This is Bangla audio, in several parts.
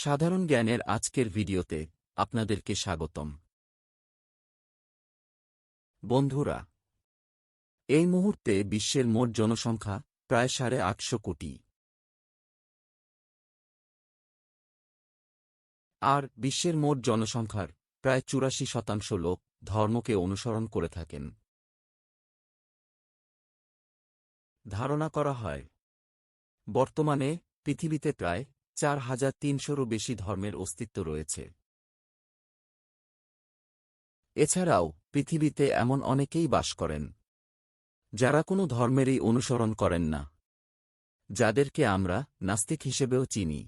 সাধারণ জ্ঞানের আজকের ভিডিওতে আপনাদেরকে স্বাগতম। বন্ধুরা, এই মুহূর্তে বিশ্বের মোট জনসংখ্যা প্রায় সাড়ে আটশো কোটি। আর বিশ্বের মোট জনসংখ্যার প্রায় চুরাশি শতাংশ লোক ধর্মকে অনুসরণ করে থাকেন। ধারণা করা হয়, বর্তমানে পৃথিবীতে প্রায় চার হাজার তিনশোরও বেশি ধর্মের অস্তিত্ব রয়েছে। এছাড়াও, পৃথিবীতে এমন অনেকেই বাস করেন, যারা কোনো ধর্মেরই অনুসরণ করেন না, যাদেরকে আমরা নাস্তিক হিসেবেও চিনি।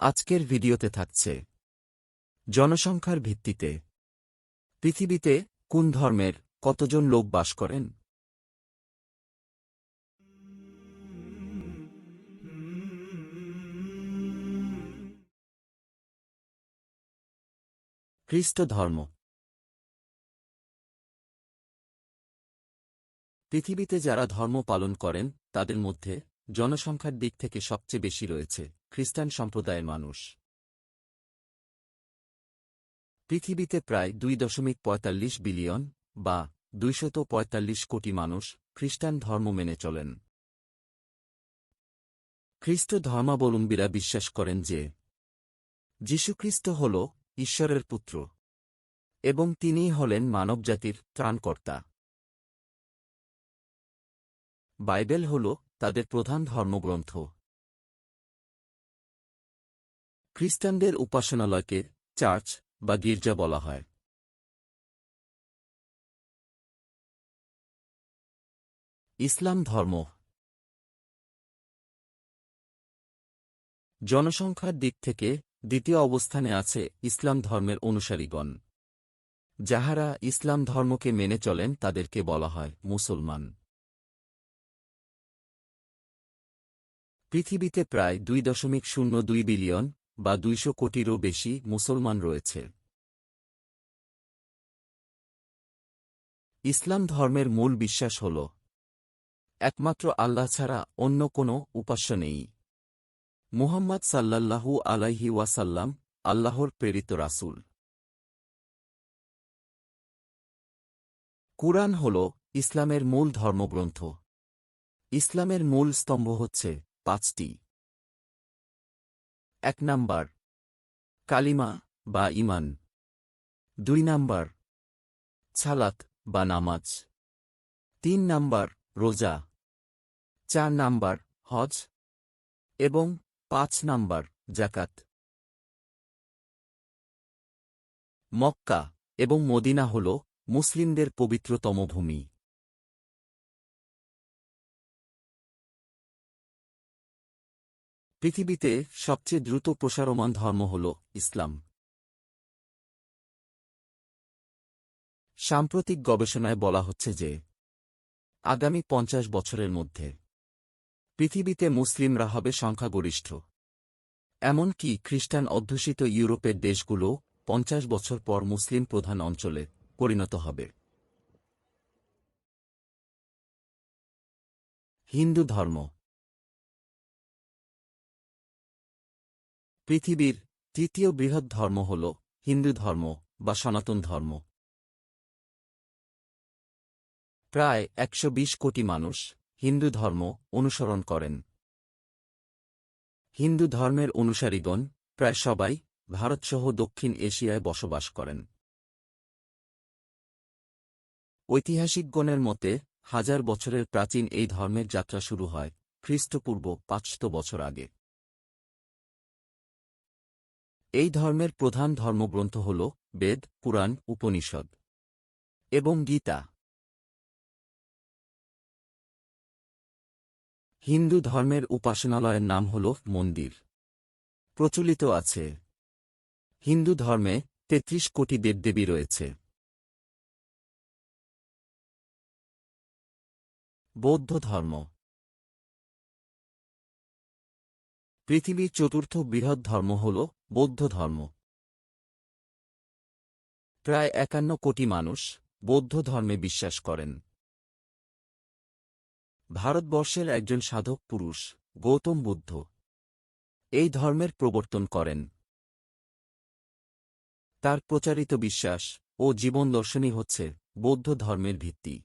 আজকের ভিডিওতে থাকছে, জনসংখ্যার ভিত্তিতে, পৃথিবীতে কোন ধর্মের কতজন লোক বাস করেন? খ্রিস্ট ধর্ম। পৃথিবীতে যারা ধর্ম পালন করেন, তাদের মধ্যে জনসংখ্যার দিক থেকে সবচেয়ে বেশি রয়েছে খ্রিস্টান সম্প্রদায়ের মানুষ। পৃথিবীতে প্রায় দুই দশমিক পঁয়তাল্লিশ বিলিয়ন বা দুইশত পঁয়তাল্লিশ কোটি মানুষ খ্রিস্টান ধর্ম মেনে চলেন। খ্রিস্ট ধর্মাবলম্বীরা বিশ্বাস করেন যে, যীশুখ্রিস্ট হল ঈশ্বরের পুত্র। এবং তিনিই হলেন মানবজাতির ত্রাণকর্তা। বাইবেল হল তাদের প্রধান ধর্মগ্রন্থ। খ্রিস্টানদের উপাসনালয়কে চার্চ বা গির্জা বলা হয়। ইসলাম ধর্ম। জনসংখ্যার দিক থেকে দ্বিতীয় অবস্থানে আছে ইসলাম ধর্মের অনুসারীগণ। যাহারা ইসলাম ধর্মকে মেনে চলেন, তাদেরকে বলা হয় মুসলমান। পৃথিবীতে প্রায় দুই দশমিক শূন্য দুই বিলিয়ন বা দুইশো কোটিরও বেশি মুসলমান রয়েছে। ইসলাম ধর্মের মূল বিশ্বাস হল, একমাত্র আল্লাহ ছাড়া অন্য কোনো উপাস্য নেই। মুহাম্মদ সাল্লাল্লাহু আলাইহি ওয়াসাল্লাম, আল্লাহর প্রেরিত রাসূল। কুরআন হল ইসলামের মূল ধর্মগ্রন্থ। ইসলামের মূল স্তম্ভ হচ্ছে পাঁচটি। এক নাম্বার, কালিমা বা ইমান দুই নাম্বার ছালাত বা নামাজ। তিন নাম্বার, রোজা। চার নাম্বার, হজ। এবং পাঁচ নাম্বার জাকাত মক্কা এবং মদিনা হল মুসলিমদের পবিত্রতম ভূমি। পৃথিবীতে সবচেয়ে দ্রুত প্রসারমান ধর্ম হল ইসলাম। সাম্প্রতিক গবেষণায় বলা হচ্ছে যে, আগামী পঞ্চাশ বছরের মধ্যে পৃথিবীতে মুসলিমরা হবে সংখ্যাগরিষ্ঠ। এমনকি খ্রিস্টান অধ্যুষিত ইউরোপের দেশগুলো পঞ্চাশ বছর পর মুসলিম প্রধান অঞ্চলে পরিণত হবে। হিন্দু ধর্ম পৃথিবীর তৃতীয় বৃহৎ ধর্ম হল হিন্দু ধর্ম বা সনাতন ধর্ম। প্রায় একশো বিশ কোটি মানুষ হিন্দু ধর্ম অনুসরণ করেন। হিন্দু ধর্মের অনুসারীগণ প্রায় সবাই ভারতসহ দক্ষিণ এশিয়ায় বসবাস করেন। ঐতিহাসিকগণের মতে, হাজার বছরের প্রাচীন এই ধর্মের যাত্রা শুরু হয় খ্রিস্টপূর্ব পাঁচশত বছর আগে। এই ধর্মের প্রধান ধর্মগ্রন্থ হল বেদ, পুরাণ, উপনিষদ এবং গীতা। হিন্দু ধর্মের উপাসনালয়ের নাম হল মন্দির। প্রচলিত আছে। হিন্দু ধর্মে তেত্রিশ কোটি দেবদেবী রয়েছে। বৌদ্ধ ধর্ম। পৃথিবীর চতুর্থ বৃহৎ ধর্ম হল বৌদ্ধ ধর্ম। প্রায় একান্ন কোটি মানুষ বৌদ্ধ ধর্মে বিশ্বাস করেন। ভারতবর্ষের একজন সাধক পুরুষ, গৌতম বুদ্ধ। এই ধর্মের প্রবর্তন করেন। তার প্রচারিত বিশ্বাস ও জীবন দর্শনই হচ্ছে বৌদ্ধ ধর্মের ভিত্তি।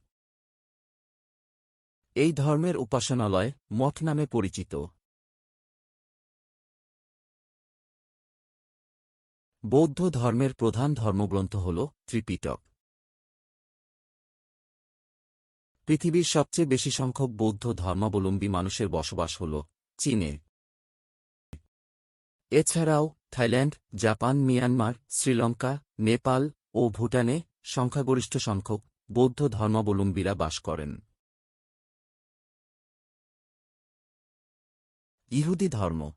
এই ধর্মের উপাসনালয় মঠ নামে পরিচিত। বৌদ্ধ ধর্মের প্রধান ধর্মগ্রন্থ হল ত্রিপিটক। পৃথিবীর সবচেয়ে বেশি সংখ্যক বৌদ্ধ ধর্মাবলম্বী মানুষের বসবাস হল চীনে। এছাড়াও Thailand, Japan, Myanmar, Sri Lanka, Nepal ও ভুটানে সংখ্যাগরিষ্ঠ সংখ্যক বৌদ্ধ ধর্মাবলম্বীরা বাস করেন। ইহুদি ধর্ম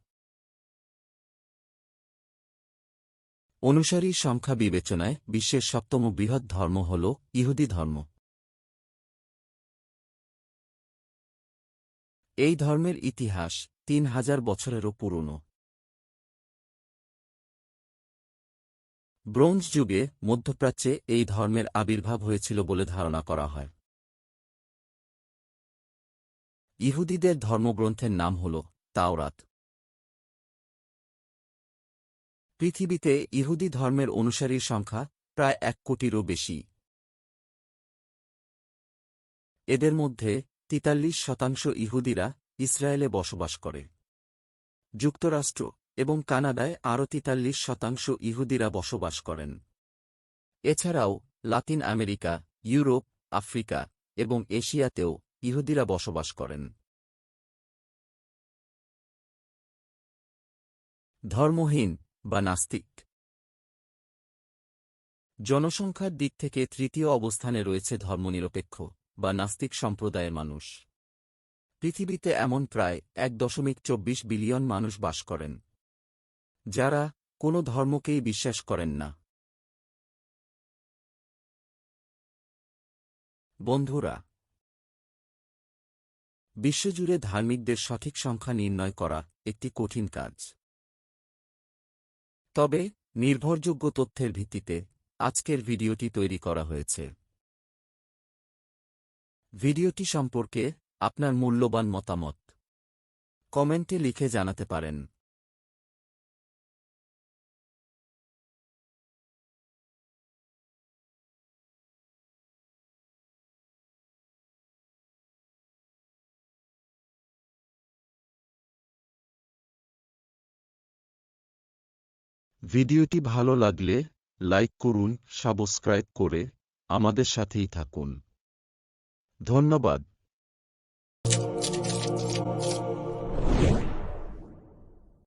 অনুসারী সংখ্যা বিবেচনায় বিশ্বের সপ্তম বৃহৎ ধর্ম হল ইহুদি ধর্ম। এই ধর্মের ইতিহাস তিন হাজার বছরেরও পুরনো। ব্রোঞ্জ যুগে মধ্যপ্রাচ্যে এই ধর্মের আবির্ভাব হয়েছিল বলে ধারণা করা হয়। ইহুদিদের ধর্মগ্রন্থের নাম হল তাওরাত। পৃথিবীতে ইহুদি ধর্মের অনুসারীর সংখ্যা প্রায় এক কোটিরও বেশি। এদের মধ্যে তিতাল্লিশ শতাংশ ইহুদিরা ইসরায়েলে বসবাস করে। যুক্তরাষ্ট্র এবং কানাডায় আরও তিতাল্লিশ শতাংশ ইহুদিরা বসবাস করেন। এছাড়াও লাতিন আমেরিকা, ইউরোপ, আফ্রিকা এবং এশিয়াতেও ইহুদিরা বসবাস করেন। ধর্মহীন বা নাস্তিক। জনসংখ্যার দিক থেকে তৃতীয় অবস্থানে রয়েছে ধর্মনিরপেক্ষ। বা নাস্তিক সম্প্রদায়ের মানুষ। পৃথিবীতে এমন প্রায় এক দশমিক চব্বিশ বিলিয়ন মানুষ বাস করেন। যারা কোনো ধর্মকেই বিশ্বাস করেন না। বন্ধুরা, বিশ্বজুড়ে ধার্মিকদের সঠিক সংখ্যা নির্ণয় করা একটি কঠিন কাজ। তবে নির্ভরযোগ্য তথ্যের ভিত্তিতে আজকের ভিডিওটি তৈরি করা হয়েছে। ভিডিওটি সম্পর্কে আপনার মূল্যবান মতামত। কমেন্টে লিখে জানাতে পারেন। ভিডিওটি ভালো লাগলে লাইক করুন, সাবস্ক্রাইব করে আমাদের সাথেই থাকুন। ধন্যবাদ।